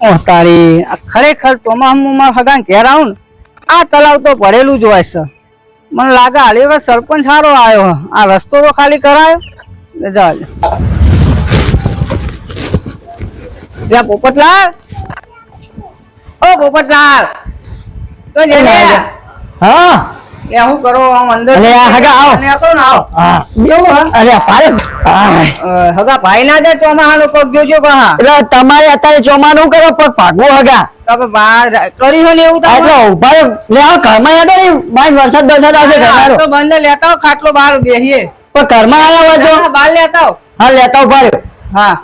તારી ખરેખર ચોમાસામાં હગાન ઘેર આ તલાવ તો ભરેલું જ હોય છે. મને લાગે હાલી વાર સરપંચ સારો આવ્યો. આ રસ્તો તો ખાલી કરાયો. ને જા, લે. લે, પોપટલાલ. ઓ, પોપટલાલ. તો લે લે હા હું કરો આમ અંદર અલે હગા આવો. અને આ કોણ આવો. હા. બેવું હા. અરે પાડે. આય. અ, હગા ભાઈ ના જાય ચોમાસાનો પગ જોજો કહા એટલે તમારે અત્યારે ચોમાનું કરો પગ ભાગવું હગા. તમે બહાર કરી હોય ને એવું આ એટલે ઊભા લે આ ઘરમાં હેડો વરસાદ વરસાદ આવશે ઘરમાં તો બંધ લેતા આવો, ખાટલો બહાર બેહીએ. પણ ઘરમાં હોય તો? બહાર લેતા આવો. હા લેતા ઊભા હા.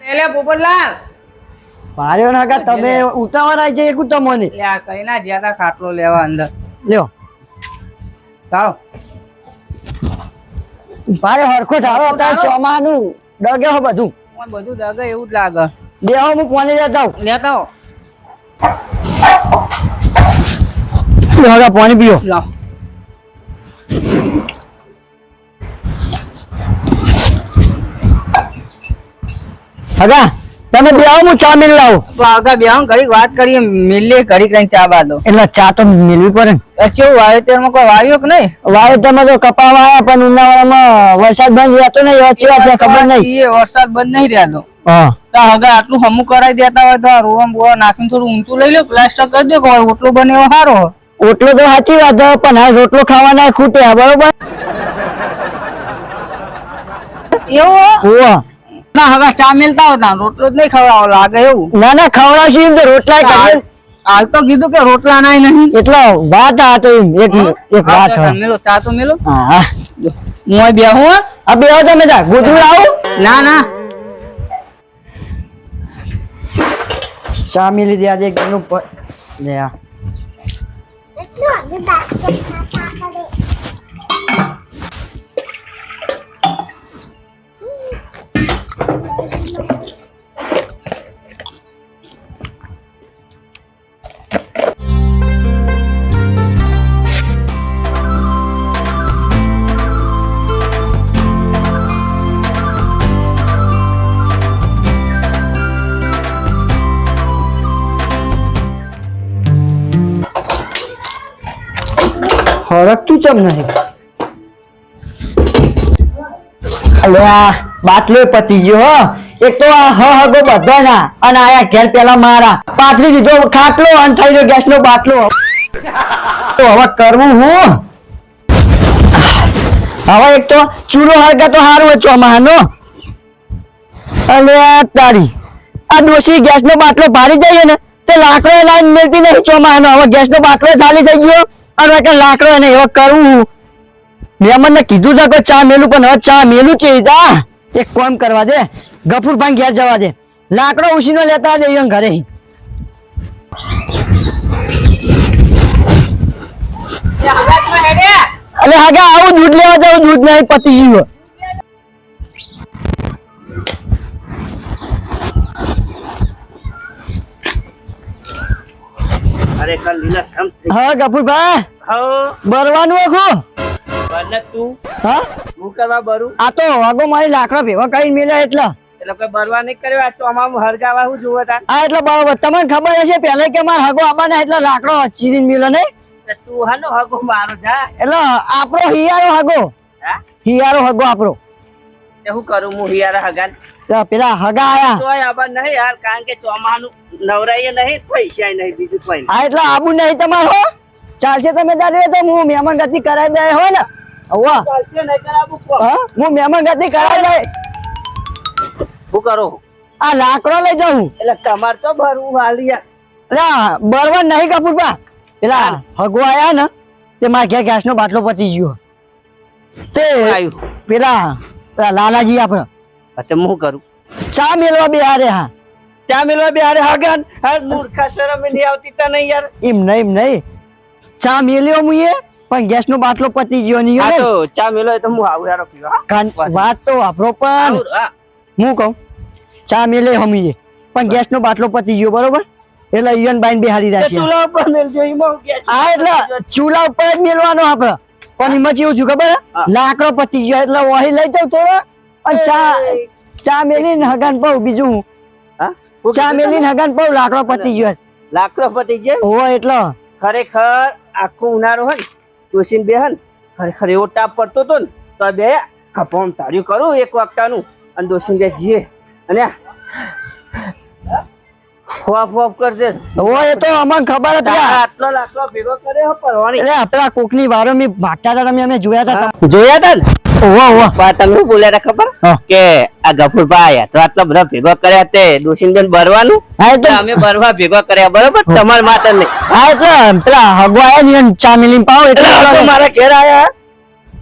લે લે પોપટલાલ. માર્યો ને હગા તમે ઉતાવળ આવી જાય એકું તમને આ કઈ ના જ્યાં તા ખાટલો લેવા અંદર. લ્યો. ચાલો. મારે હરખો ઢાળો અત્યારે ચોમાનું ડગે હો બધું. બધું ડગે એવું જ લાગે. બે હો કોને લેતા હું લેતા હો પાણી પીઓ. લાવ હગા. તમે બે આવો હું ચા મિલ લાવું. તો આગળ બેહો ઘડીક વાત કરીએ મિલે ઘડીક રહીને ચા બાદો. એટલે ચા તો મિલવી પડે ને. કેવું વાવેતરમાં કોઈ વાવ્યો કે નહીં? વાવેતરમાં તો કપા વાયા પણ ઉનાળામાં વરસાદ બંધ રહેતો નહીં એવા ચેવા ત્યાં ખબર નહીં. એ વરસાદ બંધ નહીં રહેતો. હા. તો હગા આટલું હમું કરાવી દેતા હોય તો આ રોવા બોવા નાખીને થોડું ઊંચું લઈ લો પ્લાસ્ટર કરી દો કે હવે ઓટલો બને સારો ઓટલો તો સાચી વાત પણ હાલ રોટલો ખાવાના ખૂટે બરોબર? એવું હોવા. ના હવે ચા મેલતા હતા રોટલો જ નહીં ખવડાવો લાગે એવું. ના ના ખવડાવશું એમ તો રોટલા કરીએ. હાલ તો કીધું કે રોટલા નાય નહીં. એટલો વાત આ તો એમ એક એક વાત મેલો ચા તો મેલો. હા હા. બે હું અહીં બેહું હો. આ બે તમે જા ગોધરું આવું ના ના. ચા મિલી દે આજે એક ઘરનું લે આ. હરકતું ચમ નહીં આ બાટલો પતી ગયો હો. એક તો આ હ હગો બધાના અને આયા ઘેર પેલા મારા. પાથરી દીધો, ખાટલો અને થઈ ગયો ગેસ નો બાટલો. તો હવે કરવું હું. હવે એક તો ચૂરો હરગા તો સારું હોય ચોમાહાનો અલે આ તારી. આ ડોસી ગેસ નો બાટલો ભારી જઈએ ને, તે લાકડો લાઈન મળતી નહીં ચોમાનો હવે ગેસ નો બાટલો ખાલી થઈ ગયો. અને કે લાકડો એને એવો કરવું મેમન ને કીધું છે કે ચા મેલું પણ હવે ચા મેલું છે જા. એક કોમ કરવા દે. ગફુર ભાઈ ઘેર જવા દે. લાકડો ઉછીનો લેતા જઈએ ઘરે. અરે હાગા આવું દૂધ લેવા જાવ દૂધ નહીં પતી ગયું ખરેખર હા કપૂરભાઈ? ભાઈ હા. બરવાનું આખું? બને તું. હા? હું કરવા બરું? આ તો વાગો મારી લાકડા ભેગા કરીને મેલ્યા એટલા. એટલે કોઈ બરવા નહીં કર્યો? આ ચોમામાં હરગાવા હું જોવો તા એટલે બરોબર તમને ખબર હશે પહેલા કે મારે હગો આબાના એટલા લાકડો ચીરીને મેલ્યો નહીં? તું હાનો હગો મારો જા. એટલે આપણો હિયારો હગો હા? હિયારો હગો આપણો. તે હું કરું? હું હિયારા હગાન. પેલા હગા આયા. તોય આબા નહીં યાર કારણ કે ચોમાનું નવરાઈએ નહીં પૈસા નહીં બીજું કોઈ હા એટલે આબુ નહીં તમારો ચાલશે તમે દાદા તો હું મહેમાન ગતિ કરાવી દે હોય ને? હવા. ચાલશે નહીં કરાવું હા હું મહેમાન ગતિ કરાવી દે. હું કરું? આ લાકડો લઈ જાઉં એટલે તમાર તો ભરવું વાલિયા પેલા બરવા નહીં કપૂરબા પેલા હગો આયા ને તે મારા ઘેર ગેસ નો બાટલો પતી ગયો. તે પેલા પેલા લાલાજી આપણે. એટલે હું કરું? ચા મેલવા બે હારે હા. ચા મેલવા બે હારે હગાન હા મૂર્ખા શરમ નહીં આવતી તા નહીં યાર. એમ નહીં એમ નહીં. ચા મેલ્યો મુએ પણ ગેસ નો બાટલો પતી ગયો નહીં હા તો ચા મેલો તો હું આવું યાર પીવા વાત તો વાપરો પણ. હું. કહું ચા મેલે હમીએ પણ ગેસ નો બાટલો પતી ગયો બરોબર? એટલે ઈવન બાઈન બેહારી રાખી ચૂલા ઉપર મેલજો હું ગેસ હા એટલે ચૂલા ઉપર જ મેલવાનો આપડે પણ એમાં કેવું છું? ખબર લાકડો પતી ગયો એટલે વહી લઈ જાવ તો અને ચા ચા મેલીને હગાન પાઉં બીજું. હું. ચા મેલી ને હગાન પાઉં લાકડો પતી ગયો. લાકડો પતી જાય હો એટલો. ખરેખર આખો ઉનાળો હોય ને બેહન બે હન ખરેખર એવો તાપ પડતો હતો ને તો બે કપોમ તાર્યું કરું એક વાગતાનું અને દોસીન બે જીએ. અને ફોફ ફોફ કરજે. ઓહો એ તો અમને ખબર હતી આટલો લાકડો ભેગો કર્યો પરવાની એટલે આપણા કોકની વારો મેં ભાગતા હતા તમે અમે જોયા હતા. જોયા તા ને? ઓહો ઓહો. પણ તમે બોલ્યા હતા ખબર? કે આ ગફુરભાઈ તો આટલો બધા ભેગો કર્યા તે ડોસીન ભરવાનું હા તો અમે ભરવા ભેગો કર્યા બરોબર? તમાર માતા ને હા એટલે પેલા હગો ને ચા મિલી પાવ એટલે મારા ઘેર આયા.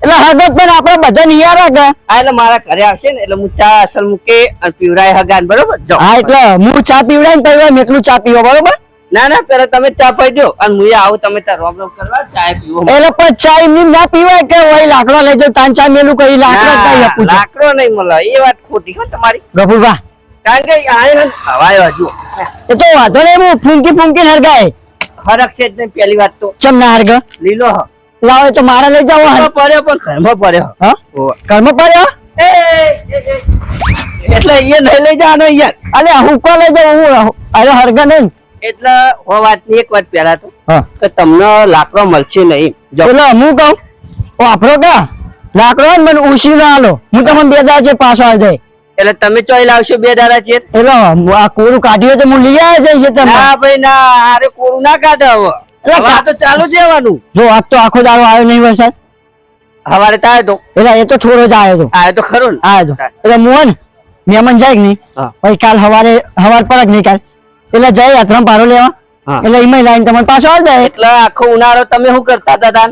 એટલે હગત પણ આપણે બધા નિયાર હા એટલે મારા ઘરે આવશે ને એટલે હું ચા અસલ મૂકે અને પીવડાય હગાન બરોબર? જો. હા એટલે હું ચા પીવડાય ને પહેલા મેકલું ચા પીવો બરોબર? ના ના પેલા તમે ચા પી દો અને હું આવું તમે તાર રોમ રોમ કરવા ચા પીવો. એટલે પણ ચા એમની ના પીવાય કે વળી લાકડો લઈ જાવ તાન ચા મેલું કરી લાકડો કઈ આપું લાકડો નહીં મળે એ વાત ખોટી હો તમારી. ગફુરભા. કારણ કે આ હવાય હજુ એ તો વાંધો નહીં હું ફૂંકી ફૂંકી હરગાય ફરક છે પેલી વાત તો. ચમ ના હરગ? લીલો હ. લાવો તો મારા લઈ જાવ પડ્યો પણ પડ્યો. પડ્યો. એટલે એ નહીં લઈ જવાનો યાર અલે હું કો લઈ જાઉં? હું અરે હરગ નહીં એટલે હો વાતની એક વાત પહેલા તો કે તમને લાકડો મળશે નહીં. એટલે હું કહું વાપરો કા લાકડો મને ઉછી ના આલો. હું તમને બે દાડા છે પાછો આવી જાય એટલે તમે ચોઈ લાવશો બે દાડા છે એટલે આ કોરું કાઢ્યું તો હું લઈ આવ્યા જઈશ તમે ના ભાઈ ના અરે કોરું ના કાઢે હવે તો ચાલુ જ રહેવાનું. જો આજ તો આખો દાડો આવ્યો નહીં વરસાદ? હવારે તો એટલે એ તો થોડો જ આવ્યો તો. આ તો ખરું ને. આવ્યો એટલે મોહન મહેમાન જાય કે નહીં? પછી કાલ સવારે સવાર પર જ નહીં કાલ? એટલે જાય યાત્રા પારો લેવા. એટલે એમાં લાઈન તમને પાછો આવી જાય. એટલે આખો ઉનાળો તમે શું કરતા હતા?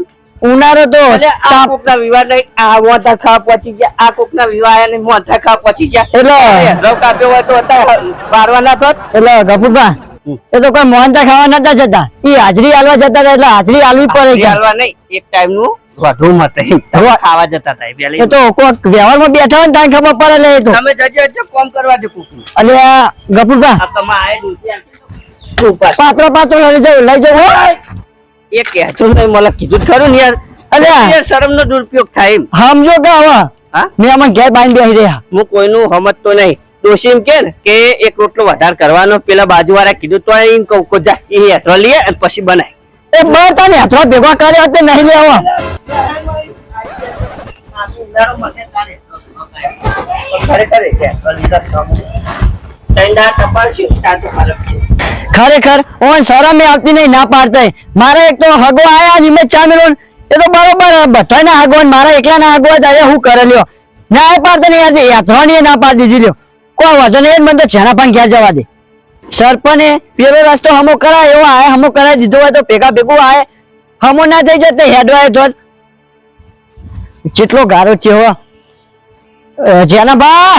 ઉનાળો તો આ કોકના વિવાહ નહીં આ મોટા ખા પહોંચી ગયા આ કોકના વિવાહ ને મોટા ખાવા પહોંચી ગયા. એટલે રવ કાપ્યો હોય તો અત્યારે ના થોત એટલે ગફુરભા. એ તો કોઈ મોહનતા ખાવા નતા જતા. એ હાજરી હાલવા જતા હતા એટલે હાજરી હાલવી પડે કે હાલવા નહીં એક ટાઈમનું વધુ મત ખાવા જતા હતા એ તો કોક વ્યવહારમાં બેઠા હોય ને ખબર પડે લે તો. તમે જજો જજો કોમ કરવા દે કુકનું. એટલે આ તમે આય ડૂસી પાત્રો પાત્રો લઈ જવું લઈ જવું હો. એ કહેતું નહીં મને કીધું ખરું ને યાર. અલ્યા. શરમ નો દુરુપયોગ થાય સમજો કે હવે હા? મેં આમાં ઘેર બાંધી રહ્યા. હું કોઈનું સમજતો નહીં. ડોશી એમ કે કે એક રોટલો વધારે કરવાનો. પેલા બાજુવાળા કીધું તો એમ કહું કો જા, એ લઈએ અને પછી બનાય. એ બર તને હાથમાં ભેગો કર્યો તે નહીં લેવો. ખરેખર ઓન શરમ આવતી નહીં, ના પાડતા મારે એક તો હગો આયા ને મેં ચા મેલો એ તો બરોબર બધાય ના હગો મારા એકલા ના હગો જ હું કરે લ્યો ના પાડતા નહીં યાર, યાત્રાની ના પાડી દીધી લ્યો. કોઈ વાંધો નહીં, મને તો છેના પણ ઘેર જવા દે? સરપંચે પેલો રસ્તો હમો કરાય, એવો આય, હમો કરાય, દીધો હોય તો ભેગા ભેગું આય. હમો ના થઈ જતે હેડવાય તો જેટલો ગારો છે હો. જેના બા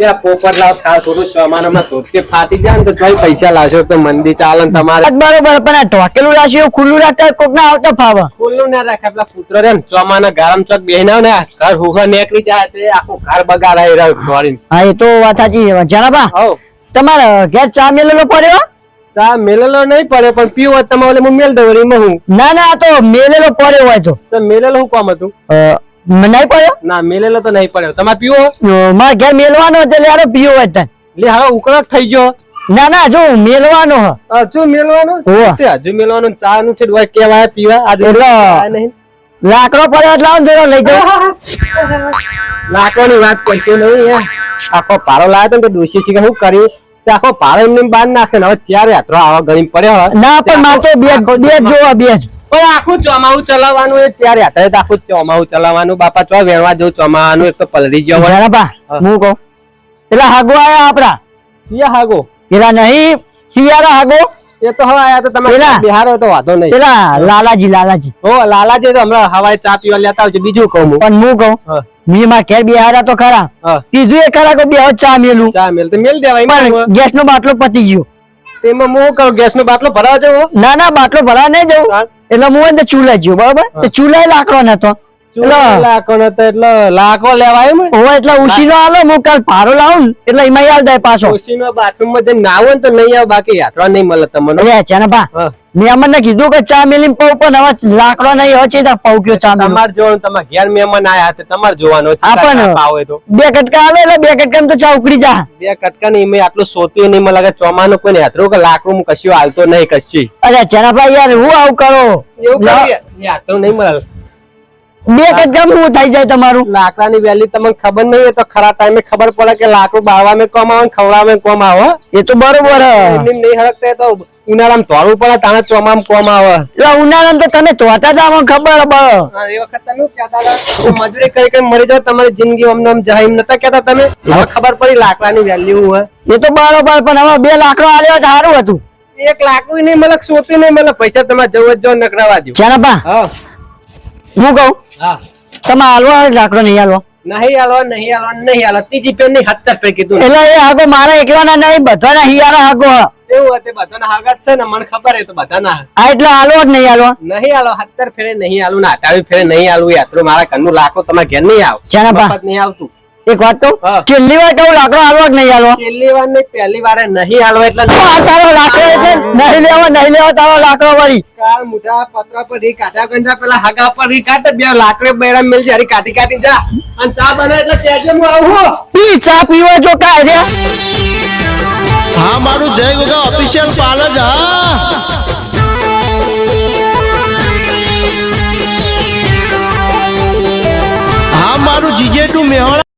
ઓ જેના બા એ જેના ભાઈ ફાટી જાય તો તોય પૈસા લાવશો તો મંદી ચાલે તમારે. બરોબર પણ આ ઢોકેલું રાખ્યું ખુલ્લું રાખતા કોક ના આવતા ફાવા. ખુલ્લું ના રાખે પેલા કૂતરો રે ને ચોમાના ગરમ ચોક બેહીને ને ઘર હુખા નીકળી જાય તે આખું ઘર બગાડાઈ રહ્યું દોડીને હા એ તો વાત સાચી છે જેના બા હઉ તમારે ઘેર ચા મેલેલો પડ્યો? ચા મેલેલો નહીં પડે પણ પીવો તમારે તમે ઓલે હું મેલ દઉં હું. ના ના તો મેલેલો પડ્યો હોય તો. મેલેલો શું કામ હતું? નહીં પડ્યો? ના મેલેલો તો નહીં પડ્યો. તમારે પીવો? મારે ઘેર મેલવાનો એટલે યાર પીવો હોય તને. લે હવે ઉકળક થઈ ગયો. ના ના જો મેલવાનો હ. હજુ મેલવાનો? તે હજુ મેલવાનો ચા નું ઠેઠ હોય કેવાય પીવા? આજે એટલે- લાકડો પડ્યો એટલે આવો થોડો લઈ જાઓ. ની વાત કરતો નહીં યાર આખો પારો લાવ્યો તો ડોશી શીખે શું કરી? આખો પારો એમને બાર નાખે ને હવે ચારે હાથરો આવા ગણી પડ્યો ના પણ મારે તો બે બે જોવા બે જ. પણ આખું ચોમાવું ચલાવવાનું એ ચાર યાત્રા તો આખું ચોમાવું ચલાવવાનું. બાપા ચો વેણવા જવું ચોમાવાનું એક તો પલરી ગયો જરા બા હું. કહું? પેલા હાગો આયા આપડા? ક્યાં હાગો? પેલા નહીં હિયારા હાગો? એ તો હવે આયા તો તમે બિહાર તો વાંધો નહીં. પેલા લાલાજી લાલાજી. હો લાલાજી તો હમણાં હવાએ ચા પીવા લેતા આવજો. બીજું કહું પણ હું કહું મી માં ઘેર બેહારા તો ખરા. હા. એ ખરા કે બે ચા મેલું? ચા મેલ તો મેલ દેવાય ગેસ નો બાટલો પતી ગયો. તેમાં હું કહું ગેસ નો બાટલો ભરાવા જવો? ના ના બાટલો ભરા નહીં જવું. એટલે હું એને ચૂલા જ્યો બરાબર. તો ચૂલા લાકડો નતો લાખો નો લેવાય ને એટલે ઉશીનો આલો હું કાલ ભારો લાવું એટલે એમાં યાદ પાછો. બાથરૂમમાં જઈને નાવો ને તો નહીં આવે બાકી યાત્રા નહીં મળે તમને. છે ને બા હા. મેં કીધું કે ચા મેલી પવ પણ હવે લાકડો નહીં હવે ચેતા પવ કયો ચા તમારે જોવાનું તમારે ઘેર મહેમાન આયા તે તમારે જોવાનું હા, પણ- આવે તો. બે કટકા આવે એટલે બે કટકા તો ચા ઉકળી જા. બે કટકા ની એમાં આટલું સોતું નહીં મળે કે ચોમાનું કોઈ યાત્રો કે લાકડું કશું હાલતો નહીં કશી. અરે ચેનાભાઈ યાર હું આવું કરો? એવું યાત્રો નહીં મળે. બે કટકા હું થઈ જાય તમારું? લાકડાની વેલ્યુ તમને ખબર નહીં હોય તો ખરા ટાઈમે ખબર પડે કે લાકડું બાળવા કોમ આવે ને કોમ આવે એ તો બરોબર નહીં હરકતા તો ઉનાળામાં તોડવું પડે તાણે ચોમામાં કોમ આવે. એટલે ઉનાળામાં તો તમે ધોતા હતા ખબર હે એ વખત તમે કહેતા મજૂરી કરી કરી મરી જાવ તમારી જિંદગી અમને એમ નતા કહેતા તમે? હવે ખબર પડી લાકડાની વેલ્યુ હોય એ તો બરોબર પણ હવે બે લાકડો આલ્યો સારું હતું. એક લાકડું નહીં મળે સોતું નહીં મળે પૈસા તમારે જવું જ જો નકરાવા દો હા. હું કહું? હા. તમે હાલવા લાકડો નહીં હાલવા. નહીં હાલવા નહીં હાલવા નહીં હાલવા. ત્રીજી પેન નહીં સત્તર પે કીધું એટલે એ હાગો મારા એકલાના નહીં બધાના હિયારા હાગો હે. એવું હતું બધાના હાગત છે ને મને ખબર એ તો બધાના આ એટલે હાલવો જ નહીં હાલવા. નહીં હાલો સત્તર ફેરે નહીં હાલું ને અઠાવી ફેરે નહીં હાલું યાત્રો મારા ઘરનું લાકડું તમારા ઘેર નહીં આવ. ચાના બા. મફત નહીં આવતું. એક વાત તો હા. છેલ્લી વાર કહું લાકડો હાલવા જ નહીં હાલવા? છેલ્લી વાર નહીં પહેલી વારે નહીં હાલવા એટલે તારો લાકડો એટલે નહીં લેવા નહીં લેવા તારો લાકડો વળી. કાલ મોટા પતરા પર રી કાટા કંજા પેલા હાગા પર રી કાટ બે લાકડે બેડા મિલ જાય કાટી કાટી જા. અને ચા બને એટલે તેજે હું આવું પી ચા પીવા જો કાય રે. હા મારું જય ગોગા ઓફિશિયલ પાર્લર હા. હા મારું જીજે ટુ મેહોણા